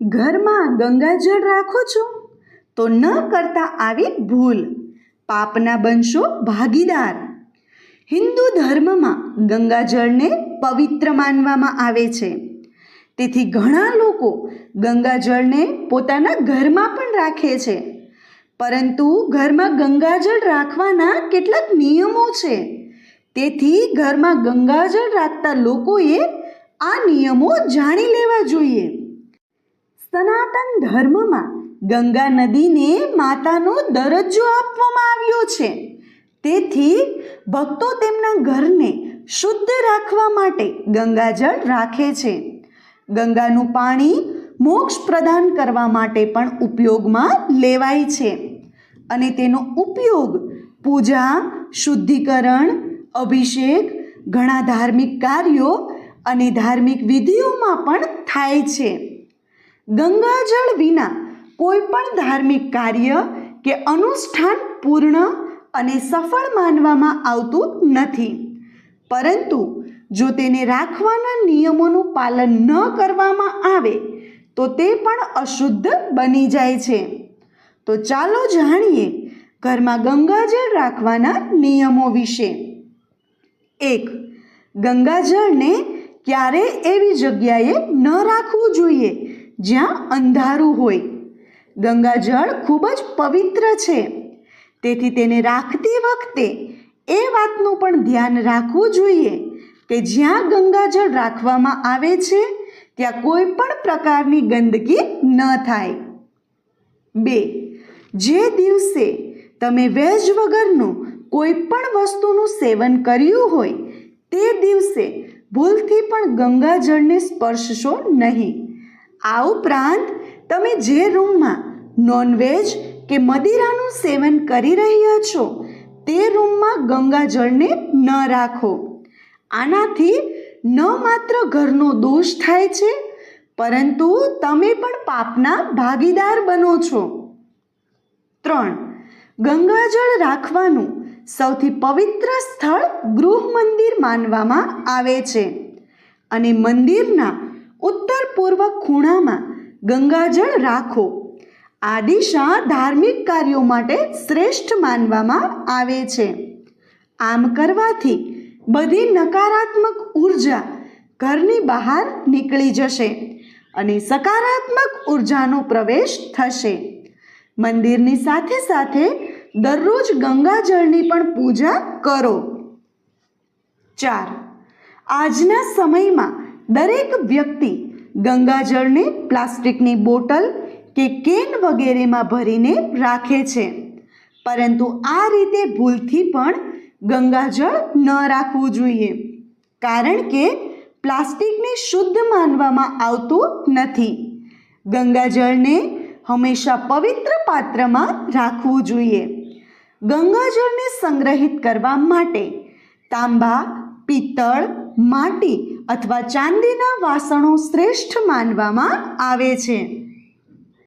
ઘરમાં ગંગાજળ રાખો છો, તો ન કરતા આવી ભૂલ. પાપના બનશો ભાગીદાર. હિન્દુ ધર્મમાં ગંગાજળને પવિત્ર માનવામાં આવે છે. તેથી ઘણા લોકો ગંગાજળને પોતાના ઘરમાં પણ રાખે છે. પરંતુ ઘરમાં ગંગાજળ રાખવાના કેટલાક નિયમો છે. તેથી ઘરમાં ગંગાજળ રાખતા લોકોએ આ નિયમો જાણી લેવા જોઈએ. સનાતન ધર્મમાં ગંગા નદીને માતાનો દરજ્જો આપવામાં આવ્યો છે. તેથી ભક્તો તેમના ઘરને શુદ્ધ રાખવા માટે ગંગાજળ રાખે છે. ગંગાનું પાણી મોક્ષ પ્રદાન કરવા માટે પણ ઉપયોગમાં લેવાય છે અને તેનો ઉપયોગ પૂજા, શુદ્ધિકરણ, અભિષેક, ઘણા ધાર્મિક કાર્યો અને ધાર્મિક વિધિઓમાં પણ થાય છે. ગંગાજળ વિના કોઈ પણ ધાર્મિક કાર્ય કે અનુષ્ઠાન પૂર્ણ અને સફળ માનવામાં આવતું નથી. પરંતુ જો તેને રાખવાના નિયમોનું પાલન ન કરવામાં આવે, તો તે પણ અશુદ્ધ બની જાય છે. તો ચાલો જાણીએ ઘરમાં ગંગાજળ રાખવાના નિયમો વિશે. એક, ગંગાજળને ક્યારે એવી જગ્યાએ ન રાખવું જોઈએ જ્યાં અંધારું હોય. ગંગાજળ ખૂબ જ પવિત્ર છે. તેથી તેને રાખતી વખતે એ વાતનું પણ ધ્યાન રાખવું જોઈએ કે જ્યાં ગંગાજળ રાખવામાં આવે છે, ત્યાં કોઈ પણ પ્રકારની ગંદકી ન થાય. બે, જે દિવસે તમે વેજ વગરનું કોઈ પણ વસ્તુનું સેવન કર્યું હોય, તે દિવસે ભૂલથી પણ ગંગાજળને સ્પર્શશો નહીં. આ ઉપરાંત, તમે જે રૂમમાં નોનવેજ કે મદિરાનું સેવન કરી રહ્યા છો, તે રૂમમાં ગંગાજળને ન રાખો. આનાથી ન માત્ર ઘરનો દોષ થાય છે, પરંતુ તમે પણ પાપના ભાગીદાર બનો છો. ત્રણ ગંગાજળ રાખવાનું સૌથી પવિત્ર સ્થળ ગૃહ મંદિર માનવામાં આવે છે. અને મંદિરના ઉત્તર પૂર્વ ખૂણામાં ગંગાજળ રાખો. આ દિશા ધાર્મિક કાર્યો માટે શ્રેષ્ઠ માનવામાં આવે છે. આમ કરવાથી બધી નકારાત્મક ઊર્જા ઘરની બહાર નીકળી જશે અને સકારાત્મક ઉર્જાનો પ્રવેશ થશે. મંદિરની સાથે સાથે દરરોજ ગંગાજળની પણ પૂજા કરો. ચાર. આજના સમયમાં દરેક વ્યક્તિ ગંગાજળને પ્લાસ્ટિકની બોટલ કે કેન વગેરેમાં ભરીને રાખે છે. પરંતુ આ રીતે ભૂલથી પણ ગંગાજળ ન રાખવું જોઈએ. કારણ કે પ્લાસ્ટિકને શુદ્ધ માનવામાં આવતું નથી. ગંગાજળને હંમેશા પવિત્ર પાત્રમાં રાખવું જોઈએ. ગંગાજળને સંગ્રહિત કરવા માટે તાંબા, પિત્તળ માટી અથવા ચાંદીના વાસણો શ્રેષ્ઠ માનવામાં આવે છે.